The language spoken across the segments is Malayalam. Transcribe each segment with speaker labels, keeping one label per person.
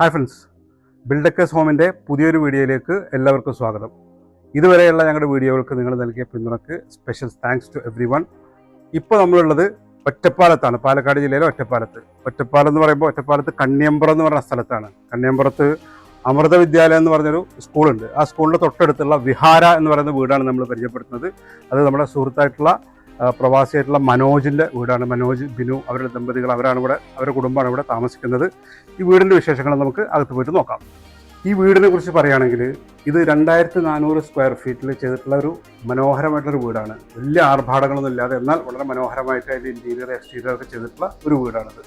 Speaker 1: Hi friends. ബിൽഡക്കേഴ്സ് ഹോമിന്റെ പുതിയൊരു വീഡിയോയിലേക്ക് എല്ലാവർക്കും സ്വാഗതം. ഇതുവരെയുള്ള ഞങ്ങളുടെ വീഡിയോകൾക്ക് നിങ്ങൾ നൽകിയ പിന്തുണക്ക് special thanks to everyone ഇപ്പോൾ നമ്മളുള്ളത് ഒറ്റപ്പാലത്താണ്. പാലക്കാട് ജില്ലയിലെ ഒറ്റപ്പാലത്ത്. ഒറ്റപ്പാലം എന്ന് പറയുമ്പോൾ ഒറ്റപ്പാലത്ത് കണ്ണിയമ്പുറം എന്ന് പറഞ്ഞ സ്ഥലത്താണ്. കണ്ണിയമ്പുറത്ത് അമൃത വിദ്യാലയം എന്ന് പറഞ്ഞൊരു സ്കൂളുണ്ട് ആ സ്കൂളിന്റെ തൊട്ടടുത്തുള്ള വിഹാര എന്ന് പറയുന്ന വീടാണ് നമ്മൾ പരിചയപ്പെടുത്തുന്നത്. അത് നമ്മുടെ സുഹൃത്തായിട്ടുള്ള പ്രവാസിയായിട്ടുള്ള മനോജിന്റെ വീടാണ്. മനോജ് ബിനു അവരുടെ ദമ്പതികൾ അവരാണ് ഇവിടെ അവരുടെ കുടുംബമാണ് ഇവിടെ താമസിക്കുന്നത്. ഈ വീടിന്റെ വിശേഷങ്ങൾ നമുക്ക് അകത്ത് പോയിട്ട് നോക്കാം. ഈ വീടിനെ കുറിച്ച് പറയുകയാണെങ്കിൽ ഇത് രണ്ടായിരത്തി നാനൂറ് സ്ക്വയർ ഫീറ്റിൽ ചെയ്തിട്ടുള്ള ഒരു മനോഹരമായിട്ടൊരു വീടാണ്. വലിയ ആർഭാടങ്ങളൊന്നും ഇല്ലാതെ എന്നാൽ വളരെ മനോഹരമായിട്ട് അതിന്റെ ഇന്റീരിയർ എക്സ്റ്റീരിയർ ഒക്കെ ചെയ്തിട്ടുള്ള ഒരു വീടാണിത്.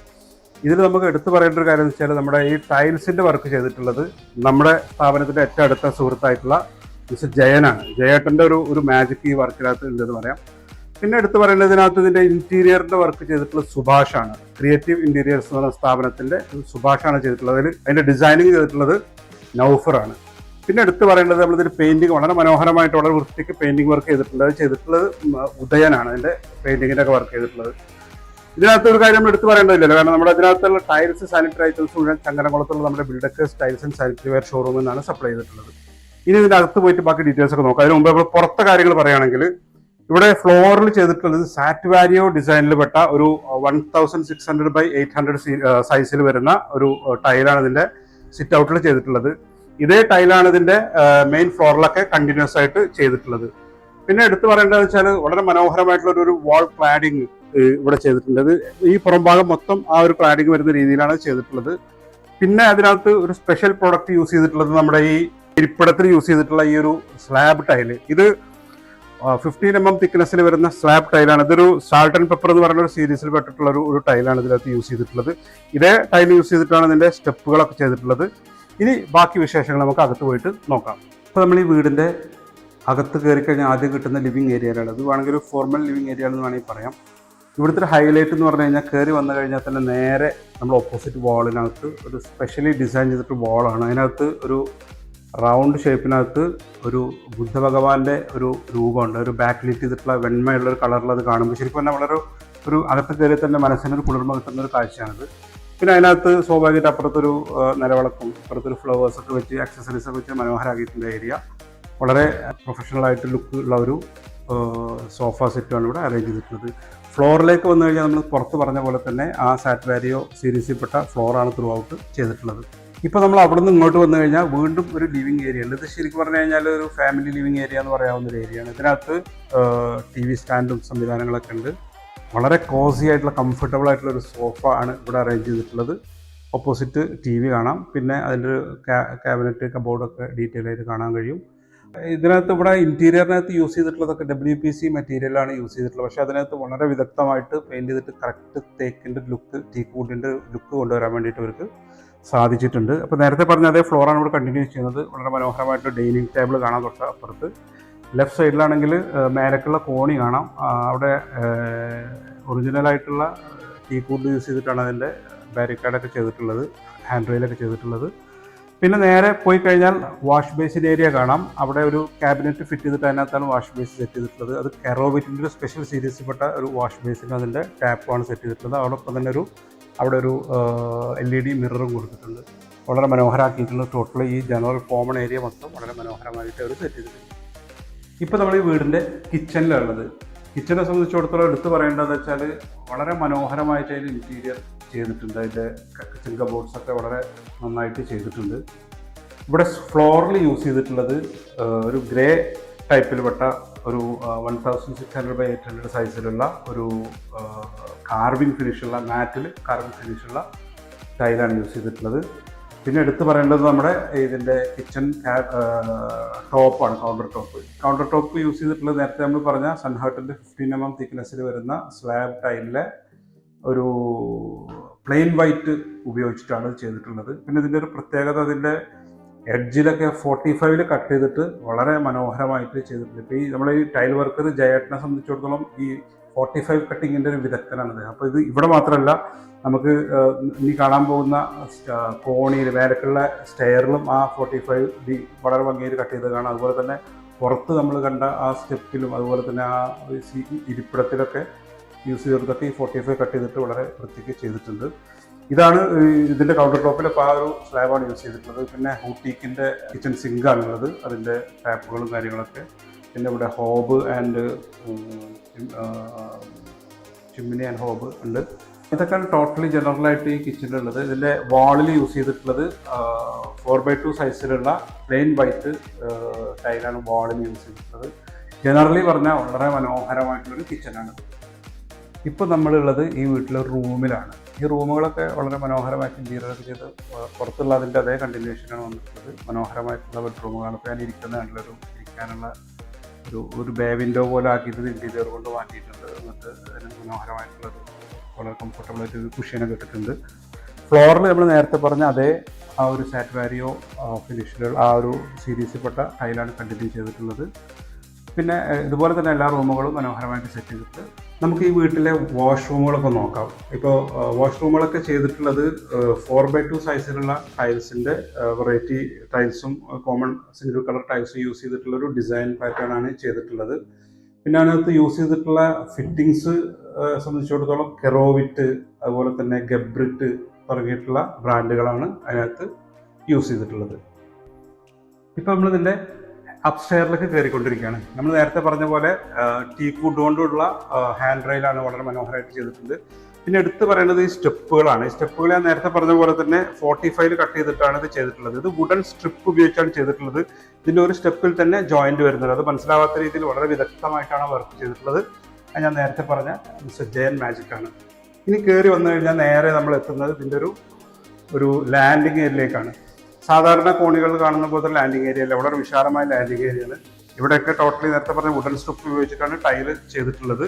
Speaker 1: ഇതിൽ നമുക്ക് എടുത്തു പറയേണ്ട ഒരു കാര്യം എന്ന് വെച്ചാൽ നമ്മുടെ ഈ ടൈൽസിന്റെ വർക്ക് ചെയ്തിട്ടുള്ളത് നമ്മുടെ സ്ഥാപനത്തിന്റെ ഏറ്റവും അടുത്ത സുഹൃത്തായിട്ടുള്ള മിസ്റ്റർ ജയനാണ്. ജയേട്ടന്റെ ഒരു ഒരു മാജിക് ഈ വർക്കിനകത്ത് ഉണ്ടെന്ന് പറയാം. പിന്നെ എടുത്തു പറയേണ്ടത് ഇതിനകത്ത് ഇതിന്റെ ഇന്റീരിയറിന്റെ വർക്ക് സുഭാഷ് ആണ് ക്രിയേറ്റീവ് ഇന്റീരിയേഴ്സ് എന്ന് പറഞ്ഞ സ്ഥാപനത്തിന്റെ സുഭാഷ് ആണ് ചെയ്തിട്ടുള്ളത്. അതിൽ അതിന്റെ ഡിസൈനിങ് ചെയ്തിട്ടുള്ളത് നൌഫർ ആണ് പിന്നെ എടുത്തു പറയേണ്ടത് നമ്മളിതിൽ പെയിന്റിങ് വളരെ മനോഹരമായിട്ട് വളരെ വൃത്തിക്ക് പെയിന്റിങ് വർക്ക് ചെയ്തിട്ടുള്ളത് ചെയ്തിട്ടുള്ളത് ഉദയനാണ്. അതിന്റെ പെയിന്റിങ്ങിന്റെ ഒക്കെ വർക്ക് ചെയ്തിട്ടുള്ളത്. ഇതിനകത്ത് ഒരു കാര്യം നമ്മൾ എടുത്തു പറയേണ്ടതില്ലല്ലോ. കാരണം നമ്മുടെ ഇതിനകത്തുള്ള ടൈൽസ് സാനിറ്ററി ഐറ്റംസ് മുഴുവൻ ചങ്ങനകുളത്തുള്ള നമ്മുടെ ബിൽഡക്കേഴ്സ് ടൈൽസ് ആൻഡ് സാനിറ്ററി വെയർ ഷോറൂമിൽ നിന്നാണ് സപ്ലൈ ചെയ്തിട്ടുള്ളത്. ഇനി ഇതിനകത്ത് പോയിട്ട് ബാക്കി ഡീറ്റെയിൽസ് ഒക്കെ നോക്കാം. അതിന് മുമ്പ് നമ്മൾ പുറത്തെ കാര്യങ്ങൾ പറയുകയാണെങ്കിൽ ഇവിടെ ഫ്ലോറിൽ ചെയ്തിട്ടുള്ളത് സാറ്റ്വാരിയോ ഡിസൈനിൽ പെട്ട ഒരു one thousand six hundred by eight hundred സൈസിൽ വരുന്ന ഒരു ടൈലാണ് ഇതിന്റെ സിറ്റ് ഔട്ടിൽ ചെയ്തിട്ടുള്ളത്. ഇതേ ടൈലാണ് ഇതിന്റെ മെയിൻ ഫ്ലോറിലൊക്കെ കണ്ടിന്യൂസ് ആയിട്ട് ചെയ്തിട്ടുള്ളത്. പിന്നെ എടുത്തു പറയേണ്ടതെന്ന് വെച്ചാൽ വളരെ മനോഹരമായിട്ടുള്ള ഒരു- വാൾ ക്ലാഡിങ് ഇവിടെ ചെയ്തിട്ടുണ്ട്. ഈ ഈ പുറംഭാഗം മൊത്തം ആ ഒരു ക്ലാഡിങ് വരുന്ന രീതിയിലാണ് ചെയ്തിട്ടുള്ളത്. പിന്നെ അതിനകത്ത് ഒരു സ്പെഷ്യൽ പ്രോഡക്റ്റ് യൂസ് ചെയ്തിട്ടുള്ളത് നമ്മുടെ ഈ ഇരിപ്പിടത്തിൽ യൂസ് ചെയ്തിട്ടുള്ള ഈ ഒരു സ്ലാബ് ടൈൽ ഇത് ഫിഫ്റ്റീൻ എം എം തിക്നെസ്സിൽ വരുന്ന സ്ലാബ് ടൈലാണ് ഇതൊരു സാൾട്ട് ആൻഡ് പെപ്പർ എന്ന് പറയുന്ന ഒരു സീരീസിൽ പെട്ടിട്ടുള്ള ഒരു ടൈലാണ് ഇതിനകത്ത് യൂസ് ചെയ്തിട്ടുള്ളത്. ഇതേ ടൈൽ യൂസ് ചെയ്തിട്ടാണ് ഇതിന്റെ സ്റ്റെപ്പുകളൊക്കെ ചെയ്തിട്ടുള്ളത്. ഇനി ബാക്കി വിശേഷങ്ങൾ നമുക്ക് അകത്ത് പോയിട്ട് നോക്കാം. ഇപ്പോൾ നമ്മൾ ഈ വീടിന്റെ അകത്ത് കയറി കഴിഞ്ഞാൽ ആദ്യം കിട്ടുന്ന ലിവിങ് ഏരിയയിലാണ് അത് വേണമെങ്കിൽ ഒരു ഫോർമൽ ലിവിങ് ഏരിയ എന്ന് വേണമെങ്കിൽ പറയാം. ഇവിടുത്തെ ഹൈലൈറ്റ് എന്ന് പറഞ്ഞു കഴിഞ്ഞാൽ കയറി വന്നു കഴിഞ്ഞാൽ തന്നെ നേരെ നമ്മൾ ഓപ്പോസിറ്റ് വാളിനകത്ത് ഒരു സ്പെഷ്യലി ഡിസൈൻ ചെയ്തിട്ട് വാളാണ് അതിനകത്ത് ഒരു റൗണ്ട് ഷേപ്പിനകത്ത് ഒരു ബുദ്ധഭഗവാന്റെ ഒരു രൂപമുണ്ട്. ഒരു ബാക്ക് ലിറ്റ് ചെയ്തിട്ടുള്ള വെണ്മയുള്ള ഒരു കളറിൽ അത് കാണുമ്പോൾ ശരിക്കും പറഞ്ഞാൽ വളരെ ഒരു അകത്ത് കയറി തന്നെ മനസ്സിനൊരു കുളിർമ കിട്ടുന്ന ഒരു കാഴ്ചയാണിത്. പിന്നെ അതിനകത്ത് സ്വാഭാവികമായിട്ട് അപ്പുറത്തൊരു നിലവിളക്കും അപ്പുറത്തൊരു ഫ്ലവേഴ്സ് ഒക്കെ വെച്ച് ആക്സസറീസ് ഒക്കെ വെച്ച് മനോഹരമാക്കിയിട്ടുണ്ട് ഏരിയ വളരെ പ്രൊഫഷണൽ ആയിട്ട് ലുക്ക് ഉള്ള ഒരു സോഫ സെറ്റുമാണ് ഇവിടെ അറേഞ്ച് ചെയ്തിട്ടുള്ളത്. ഫ്ലോറിലേക്ക് വന്നു കഴിഞ്ഞാൽ നമ്മൾ പുറത്ത് പറഞ്ഞ പോലെ തന്നെ ആ സാറ്റ് വാരിയോ സീരീസിൽപ്പെട്ട ഫ്ലോറാണ് ത്രൂ ഔട്ട് ചെയ്തിട്ടുള്ളത്. ഇപ്പോൾ നമ്മൾ അവിടെ നിന്ന് ഇങ്ങോട്ട് വന്നു കഴിഞ്ഞാൽ വീണ്ടും ഒരു ലിവിങ് ഏരിയ ഉണ്ട്. ഇത് ശരിക്കും പറഞ്ഞു കഴിഞ്ഞാൽ ഒരു ഫാമിലി ലിവിങ് ഏരിയ എന്ന് പറയാവുന്ന ഒരു ഏരിയയാണ് ഇതിനകത്ത് ടി വി സ്റ്റാൻഡും സംവിധാനങ്ങളൊക്കെ ഉണ്ട്. വളരെ കോസി ആയിട്ടുള്ള കംഫർട്ടബിൾ ആയിട്ടുള്ള ഒരു സോഫ ആണ് ഇവിടെ അറേഞ്ച് ചെയ്തിട്ടുള്ളത്. ഓപ്പോസിറ്റ് ടി വി കാണാം. പിന്നെ അതിന്റെ ഒരു ക്യാബിനറ്റ് കബോർഡൊക്കെ ഡീറ്റെയിൽ ആയിട്ട് കാണാൻ കഴിയും. ഇതിനകത്ത് ഇവിടെ ഇന്റീരിയറിനകത്ത് യൂസ് ചെയ്തിട്ടുള്ളതൊക്കെ ഡബ്ല്യു പി സി മെറ്റീരിയലാണ് യൂസ് ചെയ്തിട്ടുള്ളത്. പക്ഷേ അതിനകത്ത് വളരെ വിദഗ്ധമായിട്ട് പെയിന്റ് ചെയ്തിട്ട് കറക്റ്റ് തേക്കിന്റെ ലുക്ക് ടീക്ക് ലുക്ക് കൊണ്ടുവരാൻ വേണ്ടിയിട്ട് അവർക്ക് സാധിച്ചിട്ടുണ്ട്. അപ്പോൾ നേരത്തെ പറഞ്ഞ അതേ ഫ്ലോറാണ് ഇവിടെ കണ്ടിന്യൂ ചെയ്യുന്നത്. വളരെ മനോഹരമായിട്ട് ഡൈനിങ് ടേബിൾ കാണാൻ തൊട്ട് അപ്പുറത്ത്. ലെഫ്റ്റ് സൈഡിലാണെങ്കിൽ മേലക്കുള്ള കോണി കാണാം. അവിടെ ഒറിജിനലായിട്ടുള്ള ടീ കൂട്ട് യൂസ് ചെയ്തിട്ടാണ് അതിന്റെ ബാരിക്കാഡൊക്കെ ചെയ്തിട്ടുള്ളത് ഹാൻഡ് റെയിലൊക്കെ ചെയ്തിട്ടുള്ളത്. പിന്നെ നേരെ പോയി കഴിഞ്ഞാൽ വാഷ് ബേസിൻ ഏരിയ കാണാം. അവിടെ ഒരു ക്യാബിനറ്റ് ഫിറ്റ് ചെയ്തിട്ട് അതിനകത്താണ് വാഷ് ബേസ് സെറ്റ് ചെയ്തിട്ടുള്ളത്. അത് കെറോവിറ്റിന്റെ ഒരു സ്പെഷ്യൽ സീരീസിൽപ്പെട്ട ഒരു വാഷ് ബേസിന് അതിന്റെ ടാപ്പാണ് സെറ്റ് ചെയ്തിട്ടുള്ളത്. അതോടൊപ്പം തന്നെ ഒരു അവിടെ ഒരു എൽ ഇ ഡി മിററും കൊടുത്തിട്ടുണ്ട്. വളരെ മനോഹരമാക്കിയിട്ടുള്ള ടോട്ടൽ ഈ ജനറൽ കോമൺ ഏരിയ മൊത്തം വളരെ മനോഹരമായിട്ട് അവർ സെറ്റ് ചെയ്തിട്ടുണ്ട്. ഇപ്പോൾ നമ്മൾ ഈ വീടിന്റെ കിച്ചണിലുള്ളത് കിച്ചനെ സംബന്ധിച്ചിടത്തോളം എടുത്തു പറയേണ്ടതെന്ന് വെച്ചാൽ വളരെ മനോഹരമായിട്ട് അതിന്റെ ഇന്റീരിയർ ചെയ്തിട്ടുണ്ട്. അതിന്റെ കിച്ചൺ കബോർഡ്സ് ഒക്കെ വളരെ നന്നായിട്ട് ചെയ്തിട്ടുണ്ട്. ഇവിടെ ഫ്ലോറിൽ യൂസ് ചെയ്തിട്ടുള്ളത് ഒരു ഗ്രേ ടൈപ്പിൽപ്പെട്ട ഒരു one thousand six hundred by eight hundred സൈസിലുള്ള ഒരു കാർവിംഗ് ഫിനിഷുള്ള മാറ്റിൽ കാർവിംഗ് ഫിനിഷുള്ള ടൈലാണ് യൂസ് ചെയ്തിട്ടുള്ളത്. പിന്നെ എടുത്തു പറയേണ്ടത് നമ്മുടെ ഇതിന്റെ കിച്ചൺ ടോപ്പാണ് counter top counter top use ചെയ്തിട്ടുള്ളത് നേരത്തെ നമ്മൾ പറഞ്ഞ സൺഹാർട്ടിന്റെ ഫിഫ്റ്റീൻ എം എം തിക്നെസ്സിൽ വരുന്ന സ്ലാബ് ടൈലിലെ ഒരു പ്ലെയിൻ വൈറ്റ് ഉപയോഗിച്ചിട്ടാണ് ചെയ്തിട്ടുള്ളത്. പിന്നെ ഇതിന്റെ ഒരു പ്രത്യേകത അതിന്റെ എഡ്ജിലൊക്കെ ഫോർട്ടി ഫൈവിൽ കട്ട് ചെയ്തിട്ട് വളരെ മനോഹരമായിട്ട് ചെയ്തിട്ടുണ്ട്. ഇപ്പോൾ ഈ നമ്മുടെ ഈ ടൈൽ വർക്കർ ജയേട്ടനെ സംബന്ധിച്ചിടത്തോളം ഈ ഫോർട്ടി ഫൈവ് കട്ടിങ്ങിന്റെ ഒരു വിദഗ്ധനാണ് അദ്ദേഹം. അപ്പോൾ ഇത് ഇവിടെ മാത്രമല്ല നമുക്ക് ഇനി കാണാൻ പോകുന്ന കോണിയിൽ മേലക്കുള്ള സ്റ്റെയറിലും ആ ഫോർട്ടി ഫൈവ് ഡി വളരെ ഭംഗിയിൽ കട്ട് ചെയ്ത് കാണാം. അതുപോലെ തന്നെ പുറത്ത് നമ്മൾ കണ്ട ആ സ്റ്റെപ്പിലും അതുപോലെ തന്നെ ആ ഇരിപ്പിടത്തിലൊക്കെ യൂസ് ചെയ്തിട്ടൊക്കെ ഈ ഫോർട്ടി ഫൈവ് കട്ട് ചെയ്തിട്ട് വളരെ വൃത്തിക്ക് ചെയ്തിട്ടുണ്ട്. ഇതാണ് ഇതിന്റെ കൗണ്ടർ ടോപ്പിൽ ഇപ്പോൾ ആ ഒരു സ്ലാബാണ് യൂസ് ചെയ്തിട്ടുള്ളത്. പിന്നെ ഹൂട്ടീക്കിന്റെ കിച്ചൺ സിങ്ക് ആണുള്ളത്. അതിന്റെ ടാപ്പുകളും കാര്യങ്ങളൊക്കെ. പിന്നെ ഇവിടെ hob and chimney and hob ഉണ്ട്. ഇതൊക്കെയാണ് ടോട്ടലി ജനറൽ ആയിട്ട് ഈ കിച്ചണിലുള്ളത് ഇതിന്റെ വാളിൽ യൂസ് ചെയ്തിട്ടുള്ളത് ഫോർ ബൈ ടു സൈസിലുള്ള പ്ലെയിൻ വൈറ്റ് ടൈലാണ് വാളിൽ യൂസ് ചെയ്തിട്ടുള്ളത്. ജനറലി പറഞ്ഞാൽ വളരെ മനോഹരമായിട്ടുള്ളൊരു കിച്ചണാണ് ഇപ്പോൾ നമ്മളുള്ളത് ഈ വീട്ടിലെ റൂമിലാണ് ഈ റൂമുകളൊക്കെ വളരെ മനോഹരമായിട്ട് ഇന്റീരിയർ ചെയ്ത് പുറത്തുള്ള അതിന്റെ അതേ കണ്ടിന്യൂഷനാണ് വന്നിട്ടുള്ളത്. മനോഹരമായിട്ടുള്ള ബെഡ്റൂമുകളാണ് ഇപ്പോൾ ഞാൻ ഇരിക്കുന്ന നല്ലൊരു ഇരിക്കാനുള്ള ഒരു ഒരു ബേ വിൻഡോ പോലെ ആക്കിയിട്ട് ഇന്റീരിയർ കൊണ്ട് മാറ്റിയിട്ടുണ്ട്. എന്നിട്ട് അതിന് മനോഹരമായിട്ടുള്ളൊരു വളരെ കംഫർട്ടബിൾ ആയിട്ട് കുഷ്യനൊക്കെ ഇട്ടിട്ടുണ്ട്. ഫ്ലോറിൽ നമ്മൾ നേരത്തെ പറഞ്ഞ അതേ ആ ഒരു സാറ്റ് വാരിയോ ഫിനിഷിലുള്ള ആ ഒരു സീരീസിൽപ്പെട്ട ടൈലാണ് കണ്ടിന്യൂ ചെയ്തിട്ടുള്ളത്. പിന്നെ ഇതുപോലെ തന്നെ എല്ലാ റൂമുകളും മനോഹരമായിട്ട് സെറ്റ് ചെയ്തിട്ട് നമുക്ക് ഈ വീട്ടിലെ വാഷ്റൂമുകളൊക്കെ നോക്കാം. ഇപ്പോൾ വാഷ്റൂമുകളൊക്കെ ചെയ്തിട്ടുള്ളത് ഫോർ ബൈ ടു സൈസിലുള്ള ടൈൽസിന്റെ വെറൈറ്റി ടൈൽസും കോമൺ സിംഗിൾ കളർ ടൈൽസും യൂസ് ചെയ്തിട്ടുള്ള ഒരു ഡിസൈൻ പാറ്റേൺ ആണ് ചെയ്തിട്ടുള്ളത്. പിന്നെ അതിനകത്ത് യൂസ് ചെയ്തിട്ടുള്ള ഫിറ്റിങ്സ് സംബന്ധിച്ചിടത്തോളം കെറോവിറ്റ് അതുപോലെ തന്നെ ഗബ്രിറ്റ് തുടങ്ങിയിട്ടുള്ള ബ്രാൻഡുകളാണ് അതിനകത്ത് യൂസ് ചെയ്തിട്ടുള്ളത്. ഇപ്പം നമ്മളിതിന്റെ അപ്സ്റ്റെയറിലേക്ക് കയറിക്കൊണ്ടിരിക്കുകയാണ്. നമ്മൾ നേരത്തെ പറഞ്ഞ പോലെ ടീക്കൂഡ് കൊണ്ടുള്ള ഹാൻഡ് റെയിലാണ് വളരെ മനോഹരമായിട്ട് ചെയ്തിട്ടുണ്ട്. പിന്നെ എടുത്തു പറയുന്നത് ഈ സ്റ്റെപ്പുകളാണ്. ഈ സ്റ്റെപ്പുകൾ ഞാൻ നേരത്തെ പറഞ്ഞ പോലെ തന്നെ ഫോർട്ടി ഫൈവ് കട്ട് ചെയ്തിട്ടാണ് ഇത് ചെയ്തിട്ടുള്ളത്. ഇത് വുഡൻ സ്ട്രിപ്പ് ഉപയോഗിച്ചാണ് ചെയ്തിട്ടുള്ളത്. ഇതിന്റെ ഒരു സ്റ്റെപ്പിൽ തന്നെ ജോയിന്റ് വരുന്നത്. അത് മനസ്സിലാവാത്ത രീതിയിൽ വളരെ വിദഗ്ധമായിട്ടാണ് വർക്ക് ചെയ്തിട്ടുള്ളത്. അത് ഞാൻ നേരത്തെ പറഞ്ഞ മിസ്റ്റർ ജയൻ മാജിക് ആണ്. ഇനി കയറി വന്നു കഴിഞ്ഞാൽ നേരെ നമ്മൾ എത്തുന്നത് ഇതിന്റെ ഒരു ഒരു ലാൻഡിങ് ഏരിയയിലേക്കാണ്. സാധാരണ കോണികൾ കാണുന്ന പോലത്തെ ലാൻഡിങ് ഏരിയ അല്ല. വളരെ വിശാലമായ ലാൻഡിങ് ഏരിയയാണ് ഇവിടെയൊക്കെ ടോട്ടലി നേരത്തെ പറഞ്ഞ വുഡൻ സ്ട്രിപ്പ് ഉപയോഗിച്ചിട്ടാണ് ടൈൽ ചെയ്തിട്ടുള്ളത്.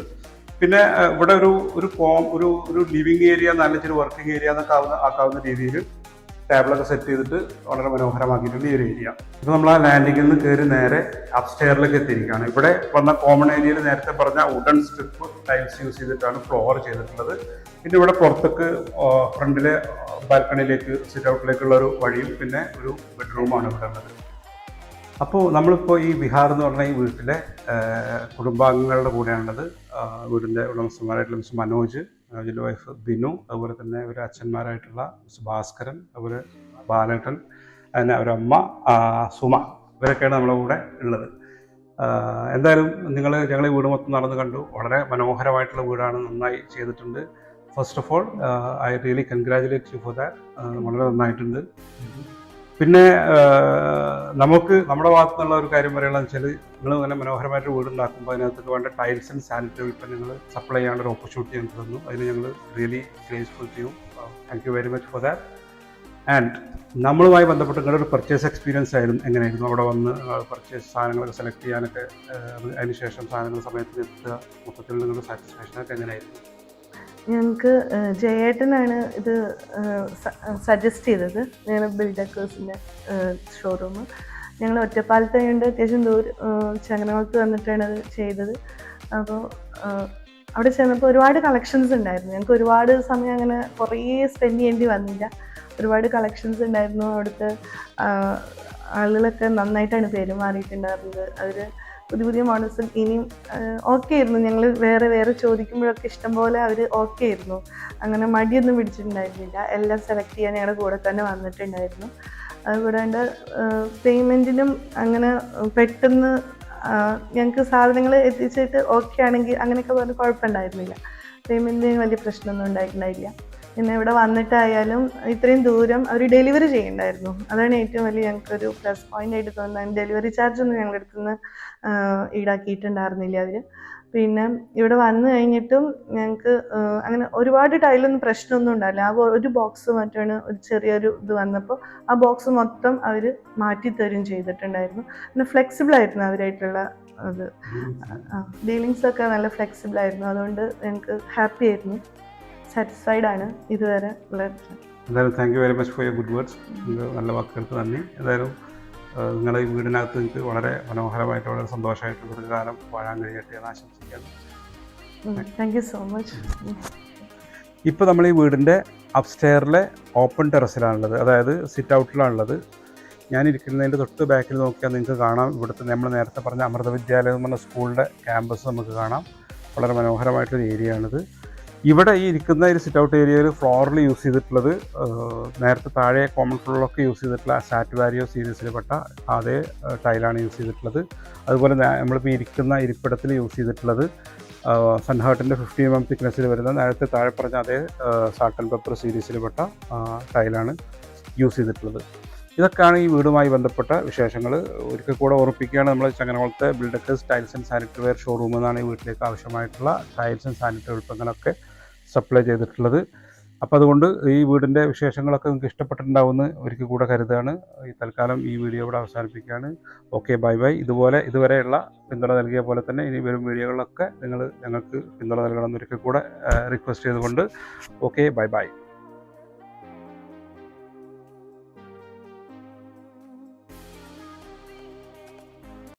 Speaker 1: പിന്നെ ഇവിടെ ഒരു ഒരു കോം ഒരു ഒരു ലിവിങ് ഏരിയ നല്ല ചെറിയ വർക്കിംഗ് ഏരിയ എന്നൊക്കെ ആവുന്ന ആക്കാവുന്ന രീതിയിൽ ടേബിളൊക്കെ സെറ്റ് ചെയ്തിട്ട് വളരെ മനോഹരമാക്കിയിട്ടുണ്ട് ഈ ഒരു ഏരിയ. ഇപ്പോൾ നമ്മൾ ആ ലാൻഡിങ്ങിൽ നിന്ന് കയറി നേരെ അപ്സ്റ്റെയറിലേക്ക് എത്തിയിരിക്കുകയാണ്. ഇവിടെ വന്ന കോമൺ ഏരിയയിൽ നേരത്തെ പറഞ്ഞ വുഡൻ സ്ട്രിപ്പ് ടൈൽസ് യൂസ് ചെയ്തിട്ടാണ് ഫ്ലോർ ചെയ്തിട്ടുള്ളത്. പിന്നെ ഇവിടെ പുറത്തേക്ക് ഫ്രണ്ടിലെ ബാൽക്കണിയിലേക്ക് സിറ്റ് ഔട്ടിലേക്കുള്ള ഒരു വഴിയും പിന്നെ ഒരു ബെഡ്റൂമാണ് ഇവിടെ ഉള്ളത്. അപ്പോൾ നമ്മളിപ്പോൾ ഈ ബിഹാർ എന്ന് പറഞ്ഞ ഈ വീട്ടിലെ കുടുംബാംഗങ്ങളുടെ കൂടെയാണുള്ളത്. വീടിന്റെ ഉടമസ്ഥന്മാരായിട്ടുള്ള മിസ് മനോജ് മനോജിന്റെ വൈഫ് ബിനു അതുപോലെ തന്നെ ഒരു അച്ഛന്മാരായിട്ടുള്ള ഭാസ്കരൻ അതുപോലെ ബാലേട്ടൻ അതിന് അവരമ്മ സുമ ഇവരൊക്കെയാണ് നമ്മളെ കൂടെ ഉള്ളത്. എന്തായാലും നിങ്ങൾ ഞങ്ങൾ വീട് മൊത്തം നടന്ന് കണ്ടു. വളരെ മനോഹരമായിട്ടുള്ള വീടാണ് നന്നായി ചെയ്തിട്ടുണ്ട്. First of all I really congratulate you for that വളരെ നന്നായിട്ടുണ്ട്. പിന്നെ നമുക്ക് നമ്മുടെ ഭാഗത്തു നിന്നുള്ള ഒരു കാര്യം പറയുകയാണെന്ന് വെച്ചാൽ നിങ്ങൾ ഇങ്ങനെ മനോഹരമായിട്ട് വീട് വീടുണ്ടാക്കുമ്പോൾ അതിനകത്ത് വേണ്ട ടൈൽസ് ആൻഡ് സാനിറ്ററി ഉൽപ്പന്നങ്ങൾ സപ്ലൈ ചെയ്യാനുള്ള ഒരു ഓപ്പർച്യൂണിറ്റി ഞങ്ങൾക്ക് തന്നു. അതിന് ഞങ്ങൾ റിയലി ഗ്രേസ്ഫുൾ ചെയ്യും thank you very much for that and നമ്മളുമായി ബന്ധപ്പെട്ട് നിങ്ങളുടെ ഒരു പർച്ചേസ് എക്സ്പീരിയൻസ് ആയിരുന്നു എങ്ങനെയായിരുന്നു? അവിടെ വന്ന് പർച്ചേസ് സാധനങ്ങളൊക്കെ സെലക്ട് ചെയ്യാനൊക്കെ അതിനുശേഷം അത് അതിന് ശേഷം സാധനങ്ങൾ സമയത്തിന് എത്തുക മൊത്തത്തിൽ നിങ്ങളുടെ സാറ്റിസ്ഫാക്ഷനൊക്കെ എങ്ങനെയായിരുന്നു?
Speaker 2: ഞങ്ങൾക്ക് ജയേട്ടനാണ് ഇത് സജസ്റ്റ് ചെയ്തത്. ഞങ്ങൾ ബിൽഡക്കേഴ്സിന്റെ ഷോറൂം ഞങ്ങൾ ഒറ്റപ്പാലത്ത് കൊണ്ട് അത്യാവശ്യം ദൂരം ചങ്ങനകുളത്ത് വന്നിട്ടാണ് അത് ചെയ്തത്. അപ്പോൾ അവിടെ ചെന്നപ്പോൾ ഒരുപാട് കളക്ഷൻസ് ഉണ്ടായിരുന്നു. ഞങ്ങൾക്ക് ഒരുപാട് സമയം അങ്ങനെ കുറേ സ്പെൻഡ് ചെയ്യേണ്ടി വന്നില്ല. ഒരുപാട് കളക്ഷൻസ് ഉണ്ടായിരുന്നു. അവിടുത്തെ ആളുകളൊക്കെ നന്നായിട്ടാണ് പെരുമാറിയിട്ടുണ്ടായിരുന്നത് അവർ പുതിയ പുതിയ മോഡൽസും ഇനിയും ഓക്കെ ആയിരുന്നു. ഞങ്ങൾ വേറെ വേറെ ചോദിക്കുമ്പോഴൊക്കെ ഇഷ്ടംപോലെ അവർ ഓക്കെ ആയിരുന്നു. അങ്ങനെ മടിയൊന്നും പിടിച്ചിട്ടുണ്ടായിരുന്നില്ല. എല്ലാം സെലക്ട് ചെയ്യാൻ ഞങ്ങളുടെ കൂടെ തന്നെ വന്നിട്ടുണ്ടായിരുന്നു. അതുകൂടാണ്ട് പേയ്മെന്റിനും അങ്ങനെ പെട്ടെന്ന് ഞങ്ങൾക്ക് സാധനങ്ങൾ എത്തിച്ചിട്ട് ഓക്കെ ആണെങ്കിൽ അങ്ങനെയൊക്കെ പറഞ്ഞ് കുഴപ്പമുണ്ടായിരുന്നില്ല. പേയ്മെന്റിന് വലിയ പ്രശ്നമൊന്നും ഉണ്ടായിട്ടുണ്ടായില്ല. പിന്നെ ഇവിടെ വന്നിട്ടായാലും ഇത്രയും ദൂരം അവർ ഡെലിവറി ചെയ്യണ്ടായിരുന്നു. അതാണ് ഏറ്റവും വലിയ ഞങ്ങൾക്കൊരു പ്ലസ് പോയിന്റ് ആയിട്ട് തോന്നുന്നത്. ഡെലിവറി ചാർജ് ഒന്നും ഞങ്ങളുടെ അടുത്ത് നിന്ന് ഈടാക്കിയിട്ടുണ്ടായിരുന്നില്ല അവർ പിന്നെ ഇവിടെ വന്നു കഴിഞ്ഞിട്ടും ഞങ്ങൾക്ക് അങ്ങനെ ഒരുപാട് ടൈലൊന്നും പ്രശ്നമൊന്നും ഉണ്ടായില്ല. ആ ഒരു ബോക്സ് മറ്റാണ് ഒരു ചെറിയൊരു ഇത് വന്നപ്പോൾ ആ ബോക്സ് മൊത്തം അവർ മാറ്റി തരും ചെയ്തിട്ടുണ്ടായിരുന്നു. പിന്നെ ഫ്ലെക്സിബിൾ ആയിരുന്നു അവരായിട്ടുള്ള അത്. ഡീലിങ്സ് ഒക്കെ നല്ല ഫ്ലെക്സിബിൾ ആയിരുന്നു. അതുകൊണ്ട് ഞങ്ങൾക്ക് ഹാപ്പി ആയിരുന്നു. സാറ്റിസ്ഫൈഡ് ആണ് ഇതുവരെ
Speaker 1: എന്തായാലും thank you very much for your good words നല്ല വാക്കുകൾക്ക് നന്ദി. എന്തായാലും നിങ്ങളുടെ ഈ വീടിനകത്ത് നിങ്ങൾക്ക് വളരെ മനോഹരമായിട്ട് വളരെ സന്തോഷമായിട്ട് ദീർഘകാലം വാഴാൻ കഴിയട്ടെ എന്ന് ആശംസിക്കുന്നു
Speaker 2: താങ്ക് യു സോ മച്ച്
Speaker 1: ഇപ്പോൾ നമ്മൾ ഈ വീടിന്റെ അപ്സ്റ്റെയറിലെ ഓപ്പൺ ടെറസിലാണുള്ളത് അതായത് സിറ്റ് ഔട്ടിലാണുള്ളത് ഞാൻ ഇരിക്കുന്നതിന്റെ തൊട്ട് ബാക്കിൽ നോക്കിയാൽ നിങ്ങൾക്ക് കാണാം. ഇവിടുത്തെ നമ്മൾ നേരത്തെ പറഞ്ഞ അമൃത വിദ്യാലയം എന്ന് പറഞ്ഞ സ്കൂളിന്റെ ക്യാമ്പസ് നമുക്ക് കാണാം. വളരെ മനോഹരമായിട്ടൊരു ഏരിയ ആണിത്. ഇവിടെ ഈ ഇരിക്കുന്ന ഒരു സിറ്റ് ഔട്ട് ഏരിയയിൽ ഫ്ലോറിൽ യൂസ് ചെയ്തിട്ടുള്ളത് നേരത്തെ താഴെ കോമൺ ഫ്ലോറിലൊക്കെ യൂസ് ചെയ്തിട്ടുള്ള സാറ്റ് വാരിയോ സീരീസിൽപ്പെട്ട അതേ ടൈലാണ് യൂസ് ചെയ്തിട്ടുള്ളത്. അതുപോലെ നമ്മളിപ്പോൾ ഇരിക്കുന്ന ഇരിപ്പിടത്തിൽ യൂസ് ചെയ്തിട്ടുള്ളത് സൺഹാർട്ടിന്റെ ഫിഫ്റ്റി എം എം തിക്നെസ്സിൽ വരുന്ന നേരത്തെ താഴെ പറഞ്ഞ അതേ സാട്ടൻ പേപ്പർ പെപ്പർ സീരീസിൽപ്പെട്ട ടൈലാണ് യൂസ് ചെയ്തിട്ടുള്ളത്. ഇതൊക്കെയാണ് ഈ വീടുമായി ബന്ധപ്പെട്ട വിശേഷങ്ങൾ ഒരിക്കൽ കൂടെ ഓർമ്മിപ്പിക്കുകയാണ് നമ്മൾ ചങ്ങനകുളത്തെ ബിൽഡക്കേഴ്സ് ടൈൽസ് ആൻഡ് സാനിറ്ററി വെയർ ഷോറൂമിൽ നിന്നാണ് ഈ വീട്ടിലേക്ക് ആവശ്യമായിട്ടുള്ള ടൈൽസ് ആൻഡ് സാനിറ്ററി ഉൽപ്പന്നങ്ങളൊക്കെ സപ്ലൈ ചെയ്തിട്ടുള്ളത്. അപ്പോൾ അതുകൊണ്ട് ഈ വീടിന്റെ വിശേഷങ്ങളൊക്കെ നിങ്ങൾക്ക് ഇഷ്ടപ്പെട്ടിട്ടുണ്ടാവുമെന്ന് ഒരിക്കൽ കൂടെ കരുതുകയാണ്. ഈ തൽക്കാലം ഈ വീഡിയോ ഇവിടെ അവസാനിപ്പിക്കുകയാണ്. Okay bye bye. ഇതുപോലെ ഇതുവരെയുള്ള പിന്തുണ നൽകിയ പോലെ തന്നെ ഇനി വരും വീഡിയോകളിലൊക്കെ നിങ്ങൾ ഞങ്ങൾക്ക് പിന്തുണ നൽകണമെന്ന് ഒരിക്കൽ കൂടെ റിക്വസ്റ്റ് ചെയ്തുകൊണ്ട്. Okay bye bye.